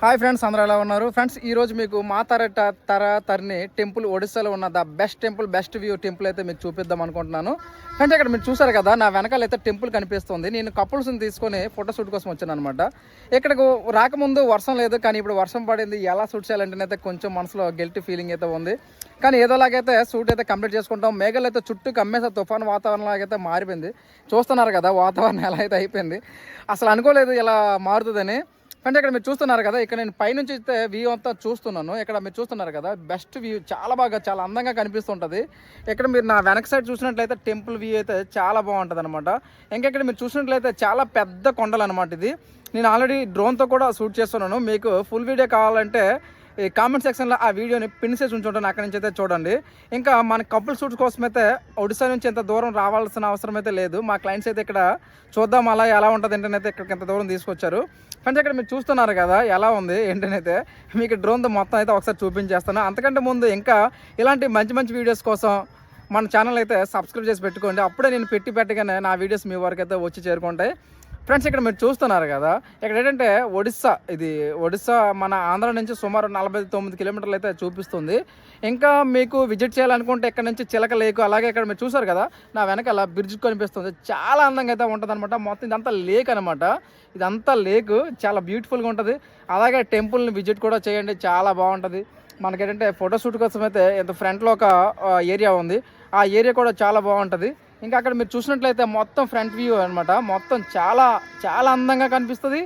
Hi friends అందరూ ఎలా ఉన్నారు? ఫ్రెండ్స్ ఈరోజు మీకు మాతార తర తరిని టెంపుల్ ఒడిస్సాలో ఉన్న the best temple best view temple అయితే మీకు చూపిద్దాం అనుకుంటున్నాను. ఫ్రెండ్స్ ఇక్కడ మీరు చూసారు కదా నా వెనకాల అయితే టెంపుల్ కనిపిస్తుంది. నేను కపుల్స్ని తీసుకొని ఫోటోషూట్ కోసం వచ్చాను అనమాట ఇక్కడకు రాకముందు వర్షం లేదు కానీ ఇప్పుడు వర్షం పడింది. ఎలా షూట్ చేయాలంటే అయితే కొంచెం మనసులో గిల్టీ ఫీలింగ్ అయితే ఉంది. కానీ ఏదోలాగైతే షూట్ అయితే కంప్లీట్ చేసుకుంటాం. మేఘాలు అయితే చుట్టూ కమ్మేసే తుఫాన్ వాతావరణం లాగైతే మారిపోయింది. చూస్తున్నారు కదా వాతావరణం ఎలా అయితే అయిపోయింది. అసలు అనుకోలేదు ఇలా మారుతుందని. అంటే ఇక్కడ మీరు చూస్తున్నారు కదా ఇక్కడ నేను పైనుంచి అయితే వ్యూ అంతా చూస్తున్నాను. ఇక్కడ మీరు చూస్తున్నారు కదా బెస్ట్ వ్యూ చాలా బాగా చాలా అందంగా కనిపిస్తుంటుంది. ఇక్కడ మీరు నా వెనక సైడ్ చూసినట్లయితే టెంపుల్ వ్యూ అయితే చాలా బాగుంటుంది అనమాట ఇంకా ఇక్కడ మీరు చూసినట్లయితే చాలా పెద్ద కొండలు అనమాట ఇది. నేను ఆల్రెడీ డ్రోన్తో కూడా షూట్ చేస్తున్నాను. మీకు ఫుల్ వీడియో కావాలంటే ఈ కామెంట్ సెక్షన్లో ఆ వీడియోని పిన్ చేసి ఉంచుంటాను. అక్కడి నుంచి అయితే చూడండి. ఇంకా మన కపుల్ షూట్ కోసం అయితే ఒడిశా నుంచి ఎంత దూరం రావాల్సిన అవసరం అయితే లేదు. మా క్లయింట్స్ అయితే ఇక్కడ చూద్దాం అలా ఎలా ఉంటుంది ఏంటనైతే ఇక్కడికి ఎంత దూరం తీసుకొచ్చారు. ఫ్రెండ్స్ ఇక్కడ మీరు చూస్తున్నారు కదా ఎలా ఉంది ఏంటనైతే మీకు డ్రోన్తో మొత్తం అయితే ఒకసారి చూపించేస్తాను. అంతకంటే ముందు ఇంకా ఇలాంటి మంచి మంచి వీడియోస్ కోసం మన ఛానల్ అయితే సబ్స్క్రైబ్ చేసి పెట్టుకోండి. అప్పుడే నేను పెట్టి పెట్టగానే నా వీడియోస్ మీ వరకు అయితే వచ్చి చేరుకుంటాయి. ఫ్రెండ్స్ ఇక్కడ మీరు చూస్తున్నారు కదా ఇక్కడ ఏంటంటే ఒడిస్సా ఇది ఒడిస్సా మన ఆంధ్ర నుంచి సుమారు నలభై తొమ్మిది కిలోమీటర్లు అయితే చూపిస్తుంది. ఇంకా మీకు విజిట్ చేయాలనుకుంటే ఇక్కడ నుంచి చిలక లేకు అలాగే ఇక్కడ మీరు చూసారు కదా నా వెనకాల బ్రిడ్జ్ కనిపిస్తుంది. చాలా అందంగా అయితే ఉంటుంది అనమాట మొత్తం ఇదంతా లేక్ అనమాట ఇదంతా లేక్ చాలా బ్యూటిఫుల్గా ఉంటుంది. అలాగే టెంపుల్ని విజిట్ కూడా చేయండి చాలా బాగుంటుంది. మనకేంటంటే ఫోటోషూట్ కోసం అయితే ఎంత ఫ్రంట్లో ఒక ఏరియా ఉంది. ఆ ఏరియా కూడా చాలా బాగుంటుంది. ఇంకా అక్కడ మీరు చూసినట్లయితే మొత్తం ఫ్రంట్ వ్యూ అనమాట మొత్తం చాలా చాలా అందంగా కనిపిస్తుంది.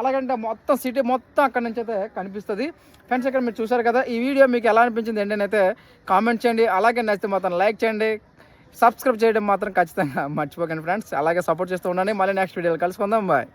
అలాగంటే మొత్తం సిటీ మొత్తం అక్కడ నుంచి అయితే కనిపిస్తుంది. ఫ్రెండ్స్ ఇక్కడ మీరు చూసారు కదా ఈ వీడియో మీకు ఎలా అనిపించింది ఏంటని అయితే కామెంట్ చేయండి. అలాగే నచ్చితే మాత్రం లైక్ చేయండి. సబ్స్క్రైబ్ చేయడం మాత్రం ఖచ్చితంగా మర్చిపోకండి ఫ్రెండ్స్ అలాగే సపోర్ట్ చేస్తూ ఉండండి. మళ్ళీ నెక్స్ట్ వీడియోలో కలుసుకుందాం. బాయ్